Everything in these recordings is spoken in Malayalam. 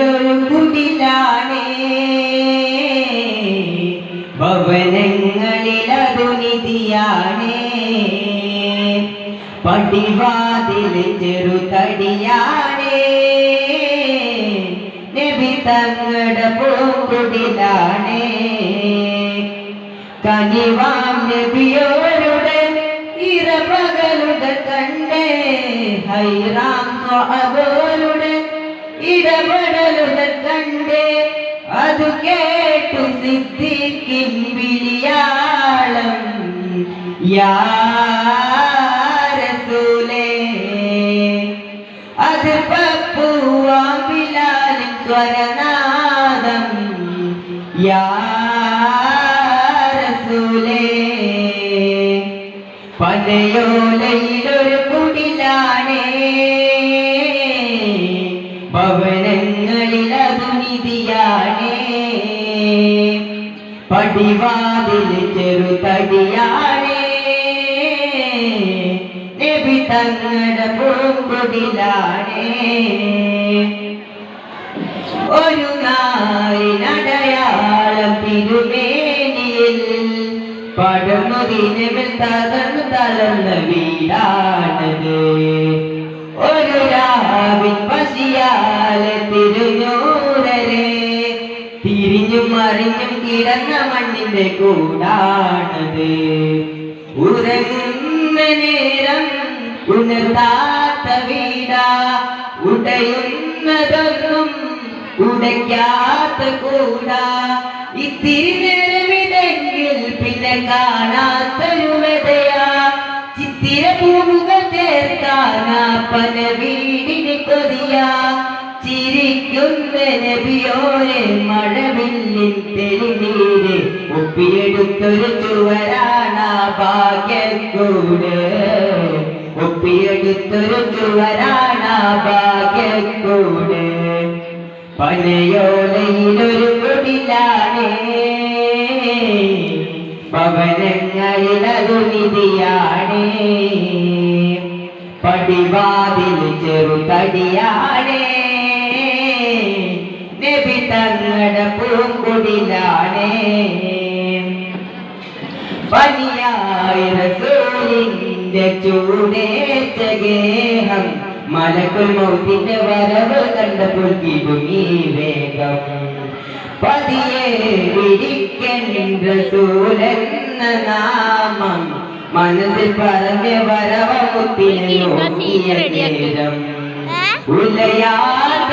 ഭവനങ്ങളിലൊരു കുടിലാണേ ഭവനങ്ങളിലതു നിധിയാണേ പടിവാതിൽ ചെറുതടിയാണേ. നബി തങ്ങളുടെ പൂക്കുടിലാണേ കനിവാം നബിയോരുടെ ഇരപകലുടെ കണ്ടേ. ഹൈറാം സ്വഹബോരുടെ ഇടപെടലുടെ കണ്ടേ അത് കേട്ടു സിദ്ധിക്കിൻ വിളിയാളം. യാ റസൂലേ അത് പപ്പുവാ ബിലാലിൻ സ്വരനാദം. യാരസൂലേ പതയോലയിലൊരു കുടിലാണേ ഭവനങ്ങളിൽ പടിവാതിൽ ചെറുതടിയാണേ. നബി തങ്ങളുടെ പൂങ്കുടിലാണേ. ഒരു നാരിനടയാളം തിരുമേനിയിൽ പടമുതിനവിൽ തകർന്നു തളർന്ന വീടാണത്. ഒരു രാവിൻ പശിയാലെ മറിഞ്ഞും കിടന്ന മണ്ണിന്റെ കൂടാണത്. ഉറങ്ങുന്ന നേരം ഉണർത്താത്ത വീടാ. ഉടയുന്നതൊന്നും ഉടയ്ക്കാത്ത കൂടാ. ഇത്തിരി നേരമിടെങ്കിൽ പിന്നെ കാണാത്തൊരു വെതയാ. ചിത്തിര ചേർക്കാനാ പല വീടിന് കൊതിയാ. നബിയോരെ മഴവില്ലിൽ തെളിനീര് ഒപ്പിയെടുത്തൊരു ചുവരാണ ഭാഗ്യക്കൂട്. ഒപ്പിയെടുത്തൊരു ചുവരാണ ഭാഗ്യക്കൂട്. പനയോലയിലൊരു കുടിലാണേ. ഭവനങ്ങളിലതു നിധിയാണേ. പടിവാതിൽ ചെറുതടിയാണേ. നബി തങ്ങളുടെ പൂങ്കുടിലാണേ പനിയായ റസൂലിന്റെ ചൂടേറ്റ ഗേഹം മലക്കുൽ മൗത്തിന്റെ വരവ് കണ്ടപ്പോൾ കിടുങ്ങി വേഗം. പതിയെ വിരിക്കൻ റസൂലെന്ന നാമം മനസ്സിൽ പറഞ്ഞ വരവ മുത്തിനെ നോക്കിയ നേരം. ഉലയാത്ത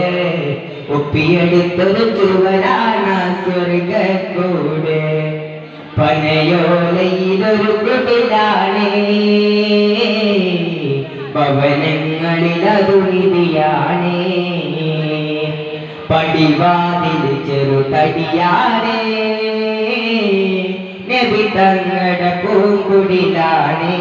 ഒപ്പിയെടുത്തൊരു ചുവരാണ് സ്വർഗക്കൂട്. പനയോലയിലൊരു കുടിലാണേ. ഭവനങ്ങളിൽ അതു നിധിയാണേ പടിവാതിൽ ചെറുതടിയാണേ. നബി തങ്ങളുടെ പൂങ്കുടിലാണേ.